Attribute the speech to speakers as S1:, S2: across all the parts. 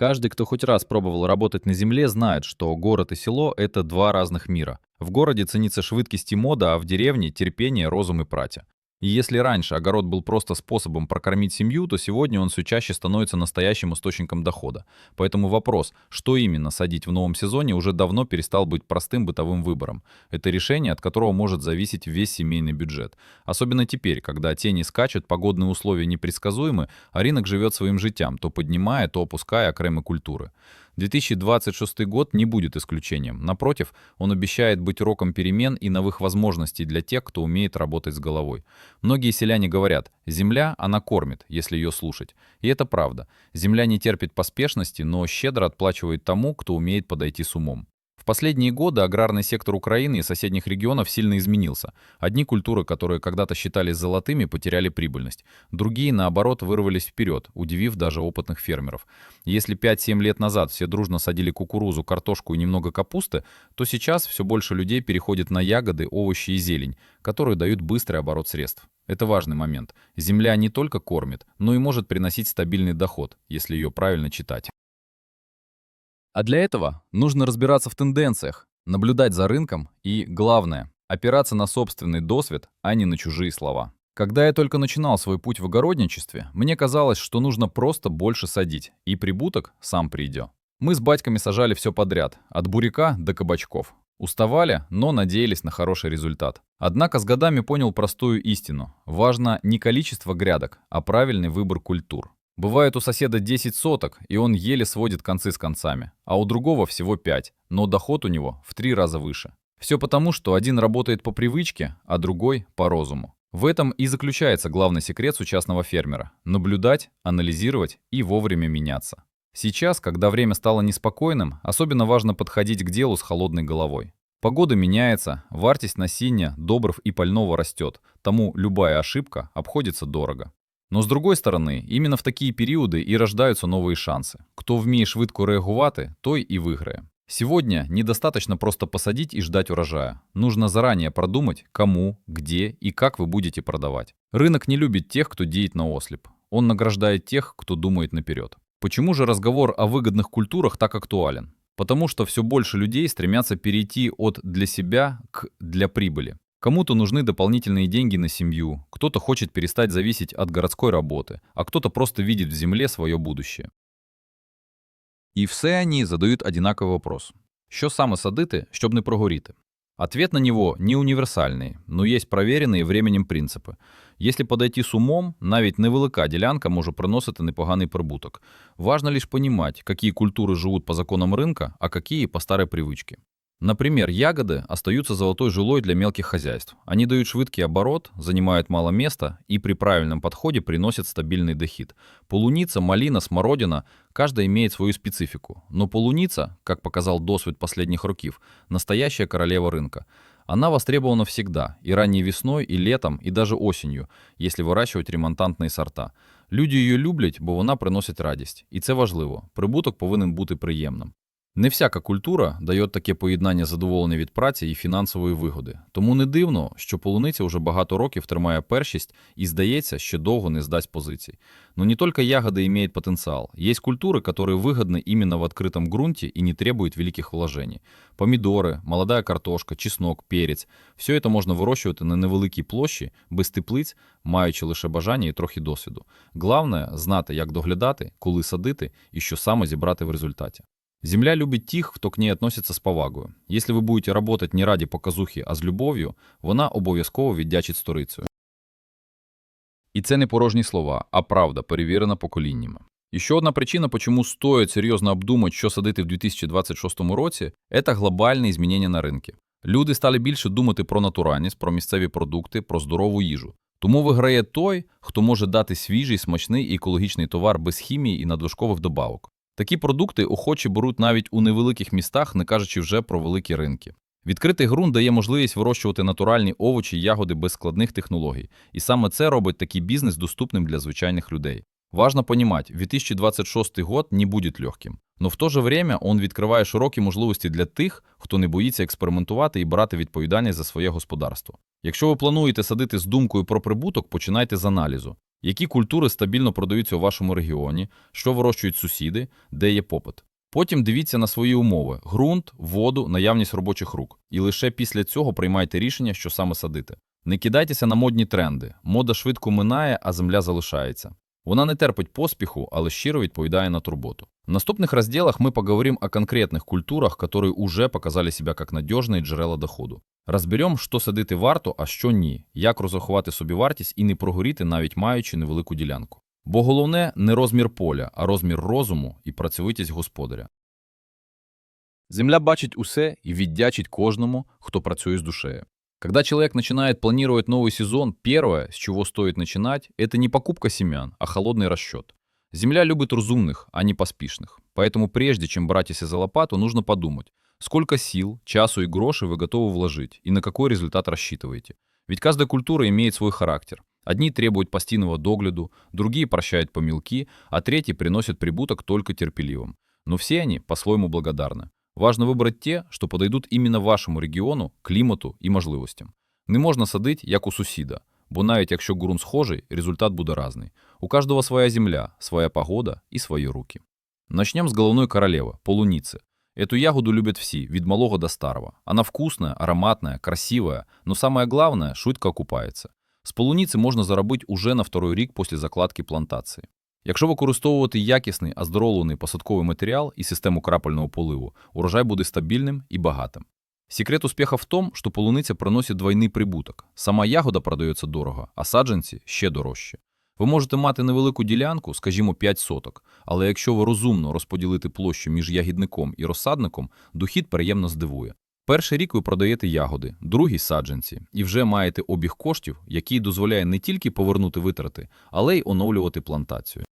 S1: Каждый, кто хоть раз пробовал работать на земле, знает, что город и село – это два разных мира. В городе ценится швидкість і мода, а в деревне – терпение, розум и пратя. И если раньше огород был просто способом прокормить семью, то сегодня он все чаще становится настоящим источником дохода. Поэтому вопрос, что именно садить в новом сезоне, уже давно перестал быть простым бытовым выбором. Это решение, от которого может зависеть весь семейный бюджет. Особенно теперь, когда тени скачут, погодные условия непредсказуемы, а рынок живет своим життям, то поднимая, то опуская окремы культуры. 2026 год не будет исключением. Напротив, он обещает быть роком перемен и новых возможностей для тех, кто умеет работать с головой. Многие селяне говорят, земля, она кормит, если ее слушать. И это правда. Земля не терпит поспешности, но щедро отплачивает тому, кто умеет подойти с умом. Последние годы аграрный сектор Украины и соседних регионов сильно изменился. Одни культуры, которые когда-то считались золотыми, потеряли прибыльность. Другие, наоборот, вырвались вперед, удивив даже опытных фермеров. Если 5-7 лет назад все дружно садили кукурузу, картошку и немного капусты, то сейчас все больше людей переходит на ягоды, овощи и зелень, которые дают быстрый оборот средств. Это важный момент. Земля не только кормит, но и может приносить стабильный доход, если ее правильно читать. А для этого нужно разбираться в тенденциях, наблюдать за рынком и, главное, опираться на собственный досвід, а не на чужие слова. Когда я только начинал свой путь в огородничестве, мне казалось, что нужно просто больше садить, и прибуток сам придет. Мы с батьками сажали все подряд, от буряка до кабачков. Уставали, но надеялись на хороший результат. Однако с годами понял простую истину. Важно не количество грядок, а правильный выбор культур. Бывает у соседа 10 соток, и он еле сводит концы с концами, а у другого всего 5, но доход у него в 3 раза выше. Все потому, что один работает по привычке, а другой по розуму. В этом и заключается главный секрет сучасного фермера – наблюдать, анализировать и вовремя меняться. Сейчас, когда время стало неспокойным, особенно важно подходить к делу с холодной головой. Погода меняется, вартость насіння, добрив и пального растет, тому любая ошибка обходится дорого. Но з другої сторони, іменно в такі періоди і рождаються нові шанси. Хто вміє швидко реагувати, той і виграє. Сегодня недостаточно просто посадить и ждать урожая. Нужно заранее продумать, кому, где и как вы будете продавать. Рынок не любит тех, кто деет на ослеп. Он награждает тех, кто думает наперед. Почему же разговор о выгодных культурах так актуален? Потому что все больше людей стремятся перейти от «для себя» к «для прибыли». Кому-то нужны дополнительные деньги на семью, кто-то хочет перестать зависеть от городской работы, а кто-то просто видит в земле свое будущее. І все они задают одинаковый вопрос. Що саме садити, щоб не прогоріти? Ответ на него не универсальный, но есть проверенные временем принципи. Если подойти с умом, навіть невелика ділянка може приносити непоганий прибуток. Важно лишь понимать, какие культуры живут по законам рынка, а какие по старой привычке. Например, ягоды остаются золотой жилой для мелких хозяйств. Они дают швидкий оборот, занимают мало места и при правильном подходе приносят стабильный доход. Полуница, малина, смородина – каждая имеет свою специфику. Но полуница, как показал досвид последних років, настоящая королева рынка. Она востребована всегда, и ранней весной, и летом, и даже осенью, если вирощувати ремонтантні сорта. Люди її люблять, бо вона приносить радість. І це важливо. Прибуток повинен бути приємним. Не всяка культура дає таке поєднання задоволення від праці і фінансової вигоди. Тому не дивно, що полуниця вже багато років тримає першість і, здається, ще довго не здасть позицій. Но не только ягоды имеют потенциал. Есть культуры, которые выгодны именно в открытом грунте и не требуют великих вложений. Помидоры, молодая картошка, чеснок, перець – все це можна вирощувати на невеликій площі, без теплиць, маючи лише бажання і трохи досвіду. Главне – знати, як доглядати, коли садити і що саме зібрати в результаті. Земля любит тих, хто к ней относится з повагою. Якщо ви будете работать не ради показухи, а з любов'ю, вона обов'язково віддячить сторицею. І це не порожні слова, а правда, перевірена поколіннями. І ще одна причина, почему стоїть серйозно обдумати, що садити в 2026 році, це глобальне змінення на ринку. Люди стали більше думати про натуральність, про місцеві продукти, про здорову їжу. Тому виграє той, хто може дати свіжий, смачний і екологічний товар без хімії і надлишкових добавок. Такі продукти охочі беруть навіть у невеликих містах, не кажучи вже про великі ринки. Відкритий ґрунт дає можливість вирощувати натуральні овочі й ягоди без складних технологій, і саме це робить такий бізнес доступним для звичайних людей. Важно понимать, 2026 год не будет легким, но в то же время он відкриває широкі можливості для тих, хто не боїться експериментувати і брати відповідальність за своє господарство. Якщо ви плануєте садити з думкою про прибуток, починайте з аналізу. Які культури стабільно продаються у вашому регіоні, що вирощують сусіди, де є попит. Потім дивіться на свої умови: ґрунт, воду, наявність робочих рук. І лише після цього приймайте рішення, що саме садити. Не кидайтеся на модні тренди. Мода швидко минає, а земля залишається. Вона не терпить поспіху, але щиро відповідає на турботу. В наступних розділах ми поговорим о конкретних культурах, которые уже показали себя як надіжні джерела доходу. Розберемо, що садити варто, а що ні, як розрахувати собі вартість і не прогоріти, навіть маючи невелику ділянку. Бо головне не розмір поля, а розмір розуму і працьовитість господаря. Земля бачить усе і віддячить кожному, хто працює з душею. Когда человек начинает планировать новый сезон, первое, с чего стоит начинать, это не покупка семян, а холодный расчет. Земля любит разумных, а не поспешных. Поэтому прежде чем братися за лопату, нужно подумать, сколько сил, часу и грошей вы готовы вложить и на какой результат рассчитываете. Ведь каждая культура имеет свой характер. Одни требуют постоянного догляду, другие прощают помелки, а третьи приносят прибуток только терпеливым. Но все они по-своему благодарны. Важно вибрати те, що подойдуть іменно вашому регіону, клімату і можливостям. Не можна садити, як у сусіда, бо навіть якщо ґрунт схожий, результат буде разний. У кожного своя земля, своя погода і свої руки. Начнем з головної королеви – полуницы. Эту ягоду любят всі, від малого до старого. Она вкусная, ароматная, красивая, но самое главное – швидко окупається. З полуниці можна заробити уже на второй рік після закладки плантації. Якщо використовувати якісний, оздоровлений посадковий матеріал і систему крапельного поливу, урожай буде стабільним і багатим. Секрет успіха в тому, що полуниця приносить двойний прибуток. Сама ягода продається дорого, а саджанці ще дорожче. Ви можете мати невелику ділянку, скажімо, 5 соток, але якщо ви розумно розподілити площу між ягідником і розсадником, дохід приємно здивує. Перший рік ви продаєте ягоди, другий саджанці, і вже маєте обіг коштів, який дозволяє не тільки повернути витрати, але й оновлювати плантацію.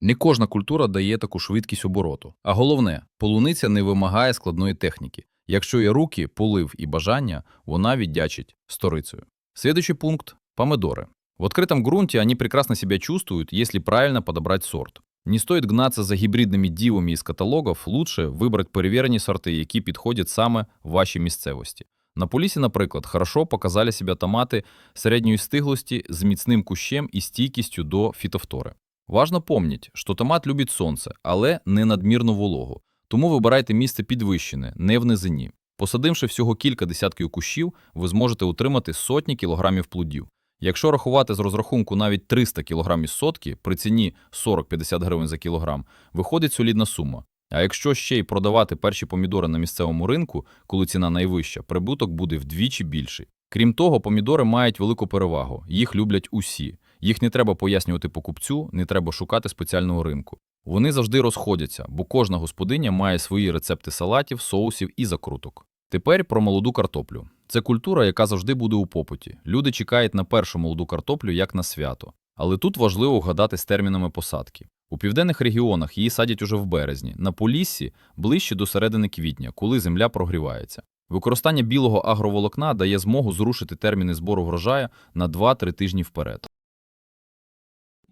S1: Не кожна культура дає таку швидкість обороту. А головне, полуниця не вимагає складної техніки. Якщо є руки, полив і бажання, вона віддячить сторицею. Следующий пункт – помидоры. В открытом грунте они прекрасно себя чувствуют, если правильно подобрать сорт. Не стоит гнаться за гібридними дівами із каталогів, лучше вибрати перевірені сорти, які підходять саме вашій місцевості. На Полісі, наприклад, хорошо показали себе томати середньої стиглості з міцним кущем і стійкістю до фітофтори. Важно помніть, що томат любить сонце, але не надмірну вологу. Тому вибирайте місце підвищене, не в низині. Посадивши всього кілька десятків кущів, ви зможете утримати сотні кілограмів плодів. Якщо рахувати з розрахунку навіть 300 кг із сотки при ціні 40-50 гривень за кілограм, виходить солідна сума. А якщо ще й продавати перші помідори на місцевому ринку, коли ціна найвища, прибуток буде вдвічі більший. Крім того, помідори мають велику перевагу, їх люблять усі. Їх не треба пояснювати покупцю, не треба шукати спеціального ринку. Вони завжди розходяться, бо кожна господиня має свої рецепти салатів, соусів і закруток. Тепер про молоду картоплю. Це культура, яка завжди буде у попиті. Люди чекають на першу молоду картоплю як на свято. Але тут важливо вгадати з термінами посадки. У південних регіонах її садять уже в березні, на Поліссі – ближче до середини квітня, коли земля прогрівається. Використання білого агроволокна дає змогу зрушити терміни збору врожаю на 2-3 тижні вперед.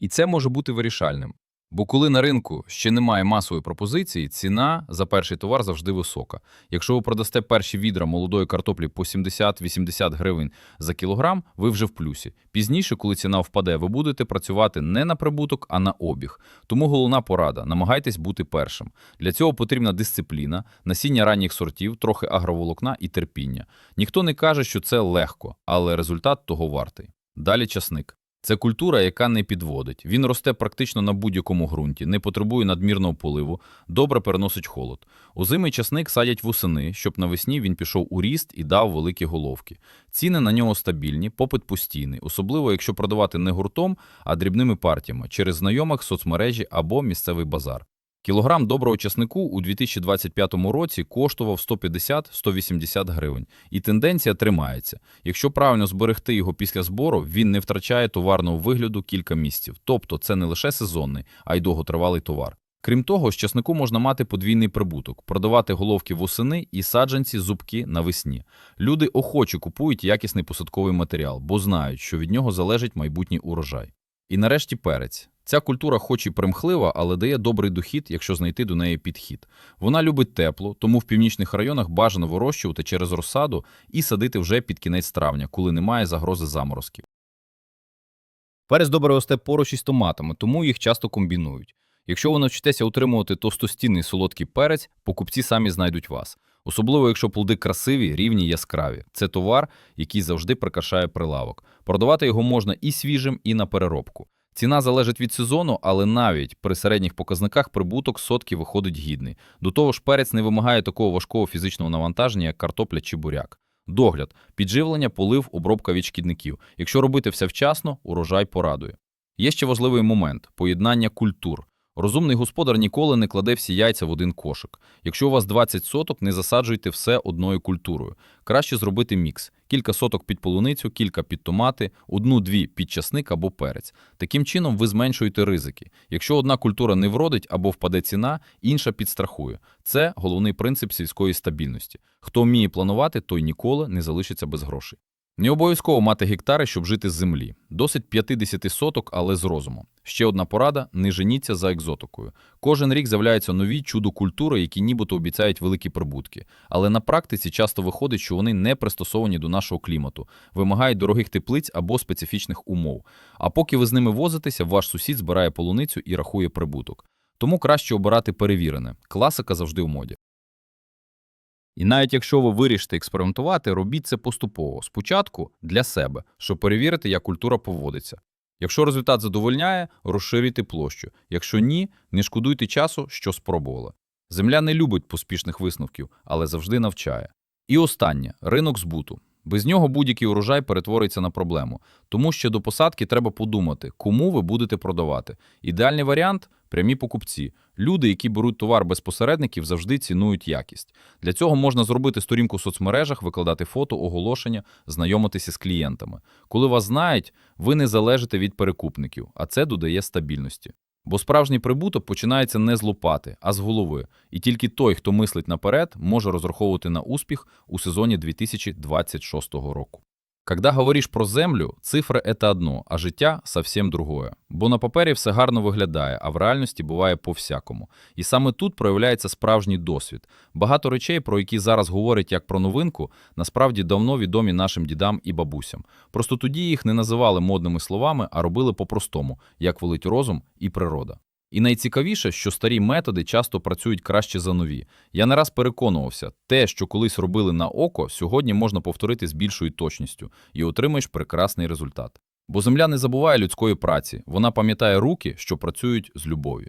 S1: І це може бути вирішальним. Бо коли на ринку ще немає масової пропозиції, ціна за перший товар завжди висока. Якщо ви продасте перші відра молодої картоплі по 70-80 гривень за кілограм, ви вже в плюсі. Пізніше, коли ціна впаде, ви будете працювати не на прибуток, а на обіг. Тому головна порада: намагайтесь бути першим. Для цього потрібна дисципліна, насіння ранніх сортів, трохи агроволокна і терпіння. Ніхто не каже, що це легко, але результат того вартий. Далі часник. Це культура, яка не підводить. Він росте практично на будь-якому ґрунті, не потребує надмірного поливу, добре переносить холод. Озимий часник садять восени, щоб навесні він пішов у ріст і дав великі головки. Ціни на нього стабільні, попит постійний, особливо якщо продавати не гуртом, а дрібними партіями через знайомих, соцмережі або місцевий базар. Кілограм доброго часнику у 2025 році коштував 150-180 гривень, і тенденція тримається. Якщо правильно зберегти його після збору, він не втрачає товарного вигляду кілька місяців. Тобто це не лише сезонний, а й довготривалий товар. Крім того, з часнику можна мати подвійний прибуток, продавати головки восени і саджанці зубки навесні. Люди охоче купують якісний посадковий матеріал, бо знають, що від нього залежить майбутній урожай. І нарешті перець. Ця культура хоч і примхлива, але дає добрий дохід, якщо знайти до неї підхід. Вона любить тепло, тому в північних районах бажано вирощувати через розсаду і садити вже під кінець травня, коли немає загрози заморозків.
S2: Перець добре росте поруч із томатами, тому їх часто комбінують. Якщо ви навчитеся утримувати товстостінний солодкий перець, покупці самі знайдуть вас. Особливо, якщо плоди красиві, рівні, яскраві. Це товар, який завжди прикрашає прилавок. Продавати його можна і свіжим, і на переробку. Ціна залежить від сезону, але навіть при середніх показниках прибуток сотки виходить гідний. До того ж, перець не вимагає такого важкого фізичного навантаження, як картопля чи буряк. Догляд, підживлення, полив, обробка від шкідників. Якщо робити все вчасно, урожай порадує. Є ще важливий момент поєднання культур. Розумний господар ніколи не кладе всі яйця в один кошик. Якщо у вас 20 соток, не засаджуйте все одною культурою. Краще зробити мікс: кілька соток під полуницю, кілька під томати, одну-дві під часник або перець. Таким чином ви зменшуєте ризики. Якщо одна культура не вродить або впаде ціна, інша підстрахує. Це головний принцип сільської стабільності. Хто вміє планувати, той ніколи не залишиться без грошей. Не обов'язково мати гектари, щоб жити з землі. Досить 50 соток, але з розумом. Ще одна порада – не женіться за екзотикою. Кожен рік з'являються нові чудо-культури, які нібито обіцяють великі прибутки. Але на практиці часто виходить, що вони не пристосовані до нашого клімату, вимагають дорогих теплиць або специфічних умов. А поки ви з ними возитеся, ваш сусід збирає полуницю і рахує прибуток. Тому краще обирати перевірене. Класика завжди в моді. І навіть якщо ви вирішите експериментувати, робіть це поступово. Спочатку для себе, щоб перевірити, як культура поводиться. Якщо результат задовольняє, розширюйте площу. Якщо ні, не шкодуйте часу, що спробували. Земля не любить поспішних висновків, але завжди навчає. І останнє ринок збуту. Без нього будь-який урожай перетвориться на проблему. Тому ще до посадки треба подумати, кому ви будете продавати. Ідеальний варіант прямі покупці. Люди, які беруть товар без посередників, завжди цінують якість. Для цього можна зробити сторінку в соцмережах, викладати фото, оголошення, знайомитися з клієнтами. Коли вас знають, ви не залежите від перекупників, а це додає стабільності. Бо справжній прибуток починається не з лопати, а з голови. І тільки той, хто мислить наперед, може розраховувати на успіх у сезоні 2026 року. Когда говориш про землю, цифри – это одно, а життя – совсем другое. Бо на папері все гарно виглядає, а в реальності буває по-всякому. І саме тут проявляється справжній досвід. Багато речей, про які зараз говорять як про новинку, насправді давно відомі нашим дідам і бабусям. Просто тоді їх не називали модними словами, а робили по-простому, як велить розум і природа. І найцікавіше, що старі методи часто працюють краще за нові. Я не раз переконувався, те, що колись робили на око, сьогодні можна повторити з більшою точністю і отримаєш прекрасний результат. Бо земля не забуває людської праці, вона пам'ятає руки, що працюють з любов'ю.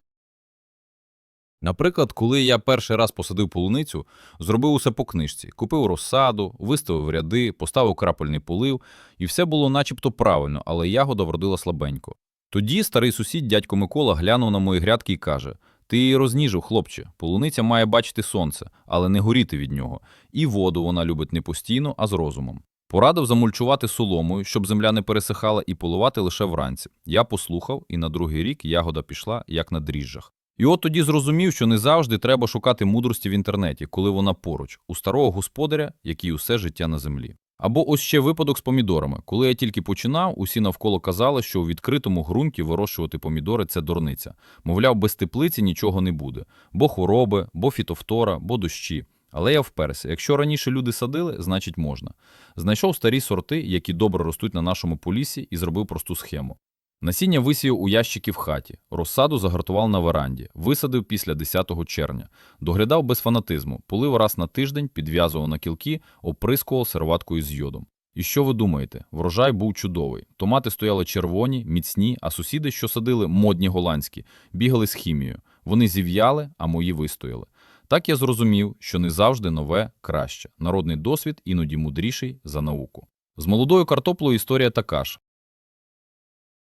S2: Наприклад, коли я перший раз посадив полуницю, зробив усе по книжці, купив розсаду, виставив ряди, поставив крапельний полив, і все було начебто правильно, але ягода вродила слабенько. Тоді старий сусід, дядько Микола, глянув на мої грядки і каже: Ти її розніжив, хлопче. Полуниця має бачити сонце, але не горіти від нього. І воду вона любить не постійно, а з розумом. Порадив замульчувати соломою, щоб земля не пересихала, і поливати лише вранці. Я послухав, і на другий рік ягода пішла, як на дріжджах. І от тоді зрозумів, що не завжди треба шукати мудрості в інтернеті, коли вона поруч, у старого господаря, який усе життя на землі. Або ось ще випадок з помідорами. Коли я тільки починав, усі навколо казали, що у відкритому ґрунті вирощувати помідори це дурниця. Мовляв, без теплиці нічого не буде. Бо хвороби, бо фітофтора, бо дощі. Але я вперся. Якщо раніше люди садили, значить можна. Знайшов старі сорти, які добре ростуть на нашому полісі, і зробив просту схему. Насіння висіяв у ящики в хаті, розсаду загартував на веранді, висадив після 10 червня, доглядав без фанатизму, полив раз на тиждень, підв'язував на кілки, оприскував серваткою з йодом. І що ви думаєте? Врожай був чудовий. Томати стояли червоні, міцні, а сусіди, що садили, модні голландські, бігали з хімією. Вони зів'яли, а мої вистояли. Так я зрозумів, що не завжди нове краще. Народний досвід іноді мудріший за науку. З молодою картоплею історія така ж.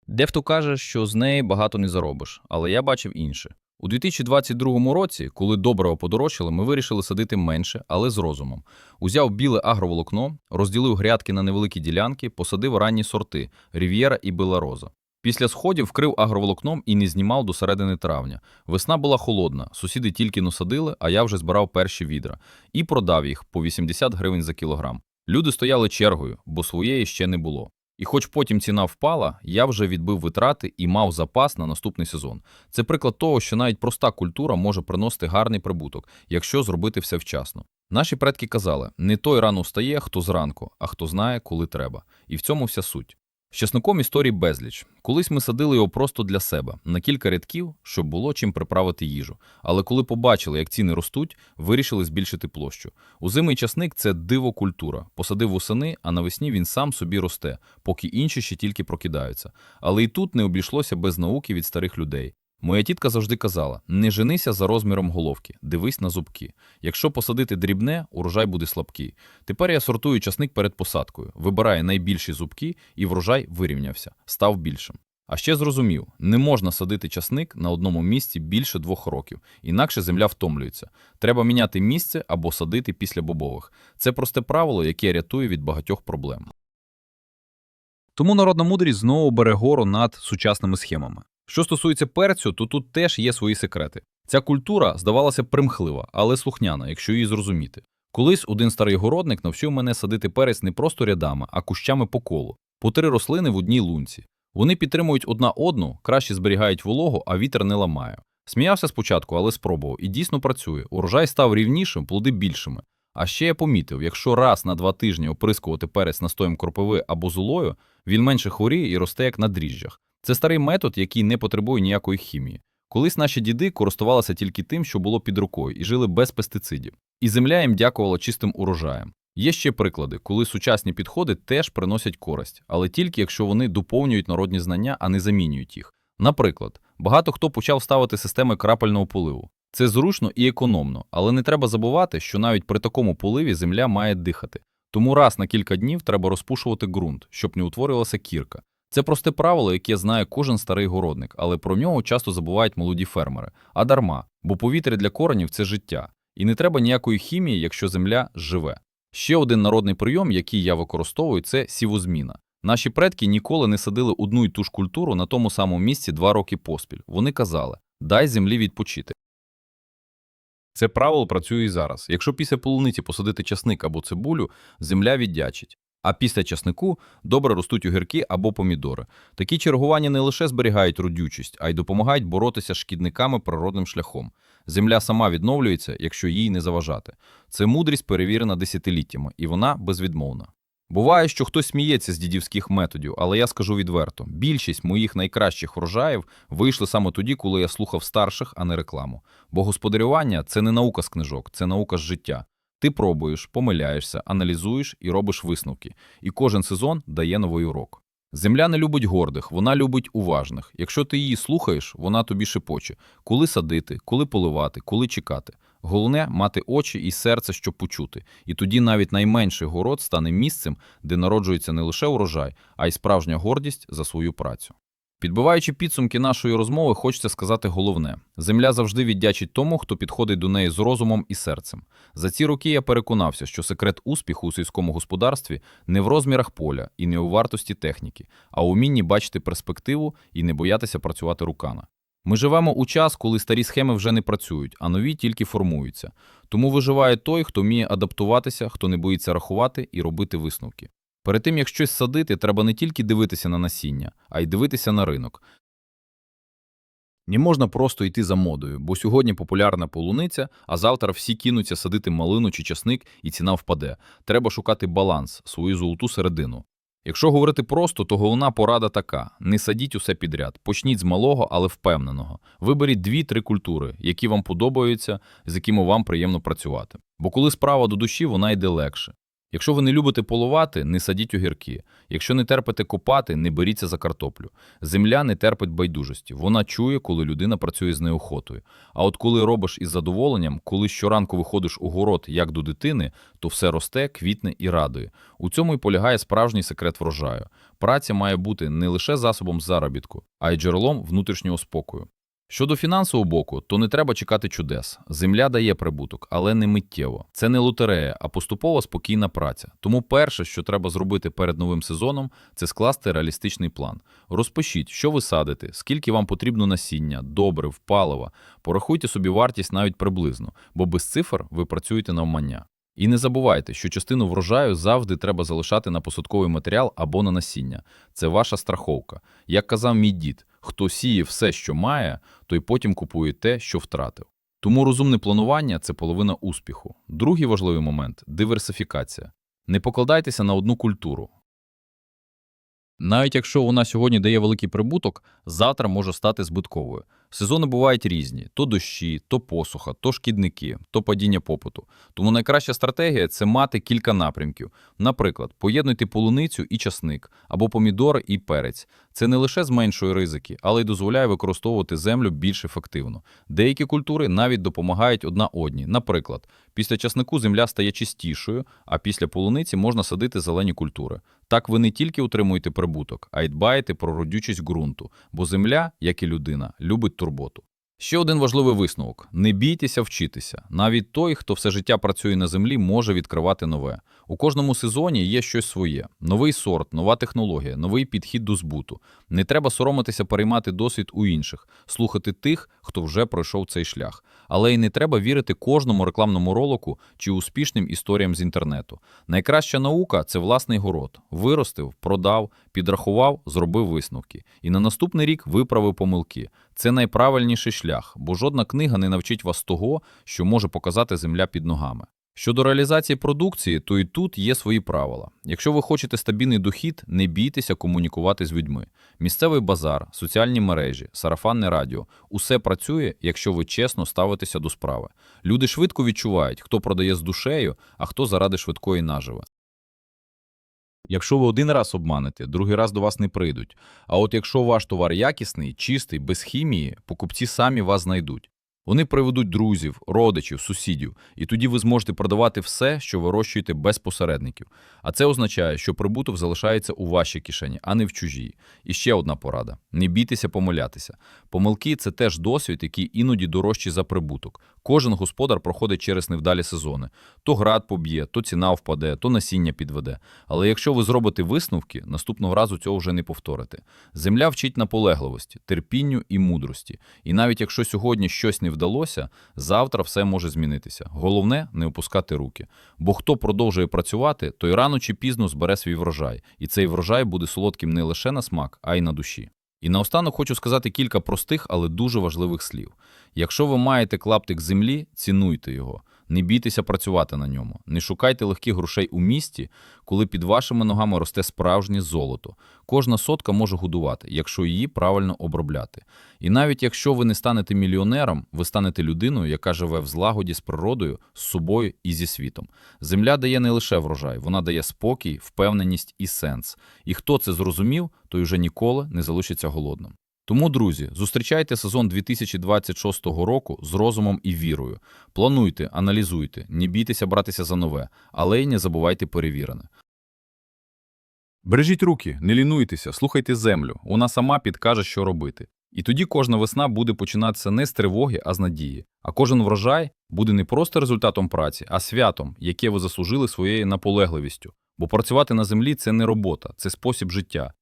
S2: Дехто каже, що з неї багато не заробиш, але я бачив інше. У 2022 році, коли добриво подорожчали, ми вирішили садити менше, але з розумом. Узяв біле агроволокно, розділив грядки на невеликі ділянки, посадив ранні сорти Рів'єра і Белароза. Після сходів вкрив агроволокном і не знімав до середини травня. Весна була холодна, сусіди тільки насадили, а я вже збирав перші відра і продав їх по 80 гривень за кілограм. Люди стояли чергою, бо своєї ще не було. І хоч потім ціна впала, я вже відбив витрати і мав запас на наступний сезон. Це приклад того, що навіть проста культура може приносити гарний прибуток, якщо зробити все вчасно. Наші предки казали: не той рано встає, хто зранку, а хто знає, коли треба. І в цьому вся суть. З часником історій безліч. Колись ми садили його просто для себе, на кілька рядків, щоб було чим приправити їжу. Але коли побачили, як ціни ростуть, вирішили збільшити площу. Узимий часник – це диво-культура. Посадив восени, а навесні він сам собі росте, поки інші ще тільки прокидаються. Але і тут не обійшлося без науки від старих людей. Моя тітка завжди казала: не женися за розміром головки, дивись на зубки. Якщо посадити дрібне, урожай буде слабкий. Тепер я сортую часник перед посадкою, вибираю найбільші зубки, і врожай вирівнявся, став більшим. А ще зрозумів, не можна садити часник на одному місці більше двох років, інакше земля втомлюється. Треба міняти місце або садити після бобових. Це просте правило, яке рятує від багатьох проблем.
S1: Тому народна мудрість знову бере гору над сучасними схемами. Що стосується перцю, то тут теж є свої секрети. Ця культура здавалася примхлива, але слухняна, якщо її зрозуміти. Колись один старий городник навчив мене садити перець не просто рядами, а кущами по колу, по три рослини в одній лунці. Вони підтримують одна одну, краще зберігають вологу, а вітер не ламає. Сміявся спочатку, але спробував, і дійсно працює. Урожай став рівнішим, плоди більшими. А ще я помітив, якщо раз на два тижні оприскувати перець настоєм кропиви або золою, він менше хворіє і росте як на дріжджах. Це старий метод, який не потребує ніякої хімії. Колись наші діди користувалися тільки тим, що було під рукою, і жили без пестицидів. І земля їм дякувала чистим урожаєм. Є ще приклади, коли сучасні підходи теж приносять користь, але тільки якщо вони доповнюють народні знання, а не замінюють їх. Наприклад, багато хто почав ставити системи крапельного поливу. Це зручно і економно, але не треба забувати, що навіть при такому поливі земля має дихати. Тому раз на кілька днів треба розпушувати ґрунт, щоб не утворювалася кірка. Це просте правило, яке знає кожен старий городник, але про нього часто забувають молоді фермери. А дарма, бо повітря для коренів це життя. І не треба ніякої хімії, якщо земля живе. Ще один народний прийом, який я використовую, це сівозміна. Наші предки ніколи не садили одну й ту ж культуру на тому самому місці два роки поспіль. Вони казали: дай землі відпочити. Це правило працює і зараз. Якщо після полуниці посадити часник або цибулю, земля віддячить. А після часнику добре ростуть огірки або помідори. Такі чергування не лише зберігають родючість, а й допомагають боротися з шкідниками природним шляхом. Земля сама відновлюється, якщо їй не заважати. Це мудрість перевірена десятиліттями, і вона безвідмовна. Буває, що хтось сміється з дідівських методів, але я скажу відверто: більшість моїх найкращих врожаїв вийшли саме тоді, коли я слухав старших, а не рекламу. Бо господарювання це не наука з книжок, це наука з життя. Ти пробуєш, помиляєшся, аналізуєш і робиш висновки. І кожен сезон дає новий урок. Земля не любить гордих, вона любить уважних. Якщо ти її слухаєш, вона тобі шепоче, коли садити, коли поливати, коли чекати. Головне мати очі і серце, щоб почути. І тоді навіть найменший город стане місцем, де народжується не лише урожай, а й справжня гордість за свою працю. Підбиваючи підсумки нашої розмови, хочеться сказати головне: земля завжди віддячить тому, хто підходить до неї з розумом і серцем. За ці роки я переконався, що секрет успіху у сільському господарстві не в розмірах поля і не у вартості техніки, а у вмінні бачити перспективу і не боятися працювати руками. Ми живемо у час, коли старі схеми вже не працюють, а нові тільки формуються. Тому виживає той, хто вміє адаптуватися, хто не боїться рахувати і робити висновки. Перед тим, як щось садити, треба не тільки дивитися на насіння, а й дивитися на ринок. Не можна просто йти за модою, бо сьогодні популярна полуниця, а завтра всі кинуться садити малину чи часник, і ціна впаде. Треба шукати баланс, свою золоту середину. Якщо говорити просто, то головна порада така: не садіть усе підряд. Почніть з малого, але впевненого. Виберіть дві-три культури, які вам подобаються, з якими вам приємно працювати. Бо коли справа до душі, вона йде легше. Якщо ви не любите полувати, не садіть огірки. Якщо не терпите копати, не беріться за картоплю. Земля не терпить байдужості. Вона чує, коли людина працює з неохотою. А от коли робиш із задоволенням, коли щоранку виходиш у город як до дитини, то все росте, квітне і радує. У цьому й полягає справжній секрет врожаю. Праця має бути не лише засобом заробітку, а й джерелом внутрішнього спокою. Щодо фінансового боку, то не треба чекати чудес. Земля дає прибуток, але не миттєво. Це не лотерея, а поступова спокійна праця. Тому перше, що треба зробити перед новим сезоном, це скласти реалістичний план. Розпишіть, що ви садите, скільки вам потрібно насіння, добрив, палива. Порахуйте собі вартість навіть приблизно, бо без цифр ви працюєте навмання. І не забувайте, що частину врожаю завжди треба залишати на посадковий матеріал або на насіння. Це ваша страховка. Як казав мій дід, хто сіє все, що має, той потім купує те, що втратив. Тому розумне планування це половина успіху. Другий важливий момент диверсифікація. Не покладайтеся на одну культуру.
S2: Навіть якщо вона сьогодні дає великий прибуток, завтра може стати збитковою. Сезони бувають різні: то дощі, то посуха, то шкідники, то падіння попиту. Тому найкраща стратегія це мати кілька напрямків. Наприклад, поєднуйте полуницю і часник, або помідор і перець. Це не лише зменшує ризики, але й дозволяє використовувати землю більш ефективно. Деякі культури навіть допомагають одна одній. Наприклад, після часнику земля стає чистішою, а після полуниці можна садити зелені культури. Так ви не тільки утримуєте прибуток, а й дбаєте про родючість ґрунту, бо земля, як і людина, любить турботу. Ще один важливий висновок: не бійтеся вчитися. Навіть той, хто все життя працює на землі, може відкривати нове. У кожному сезоні є щось своє: новий сорт, нова технологія, новий підхід до збуту. Не треба соромитися переймати досвід у інших, слухати тих, хто вже пройшов цей шлях. Але й не треба вірити кожному рекламному ролику чи успішним історіям з інтернету. Найкраща наука це власний город. Виростив, продав, підрахував, зробив висновки. І на наступний рік виправив помилки. Це найправильніший шлях, бо жодна книга не навчить вас того, що може показати земля під ногами. Щодо реалізації продукції, то і тут є свої правила. Якщо ви хочете стабільний дохід, не бійтеся комунікувати з людьми. Місцевий базар, соціальні мережі, сарафанне радіо усе працює, якщо ви чесно ставитеся до справи. Люди швидко відчувають, хто продає з душею, а хто заради швидкої наживи. Якщо ви один раз обманете, другий раз до вас не прийдуть. А от якщо ваш товар якісний, чистий, без хімії, покупці самі вас знайдуть. Вони приведуть друзів, родичів, сусідів, і тоді ви зможете продавати все, що вирощуєте без посередників. А це означає, що прибуток залишається у вашій кишені, а не в чужій. І ще одна порада: не бійтеся помилятися. Помилки це теж досвід, який іноді дорожчий за прибуток. Кожен господар проходить через невдалі сезони. То град поб'є, то ціна впаде, то насіння підведе. Але якщо ви зробите висновки, наступного разу цього вже не повторите. Земля вчить наполегливості, терпінню і мудрості. І навіть якщо сьогодні щось не вдалося, завтра все може змінитися. Головне не опускати руки. Бо хто продовжує працювати, той рано чи пізно збере свій врожай, і цей врожай буде солодким не лише на смак, а й на душі. І наостанок хочу сказати кілька простих, але дуже важливих слів. Якщо ви маєте клаптик землі, цінуйте його. Не бійтеся працювати на ньому. Не шукайте легких грошей у місті, коли під вашими ногами росте справжнє золото. Кожна сотка може годувати, якщо її правильно обробляти. І навіть якщо ви не станете мільйонером, ви станете людиною, яка живе в злагоді з природою, з собою і зі світом. Земля дає не лише врожай, вона дає спокій, впевненість і сенс. І хто це зрозумів, той вже ніколи не залишиться голодним. Тому, друзі, зустрічайте сезон 2026 року з розумом і вірою. Плануйте, аналізуйте, не бійтеся братися за нове, але й не забувайте перевірене. Бережіть руки, не лінуйтеся, слухайте землю, вона сама підкаже, що робити. І тоді кожна весна буде починатися не з тривоги, а з надії. А кожен врожай буде не просто результатом праці, а святом, яке ви заслужили своєю наполегливістю. Бо працювати на землі це не робота, це спосіб життя.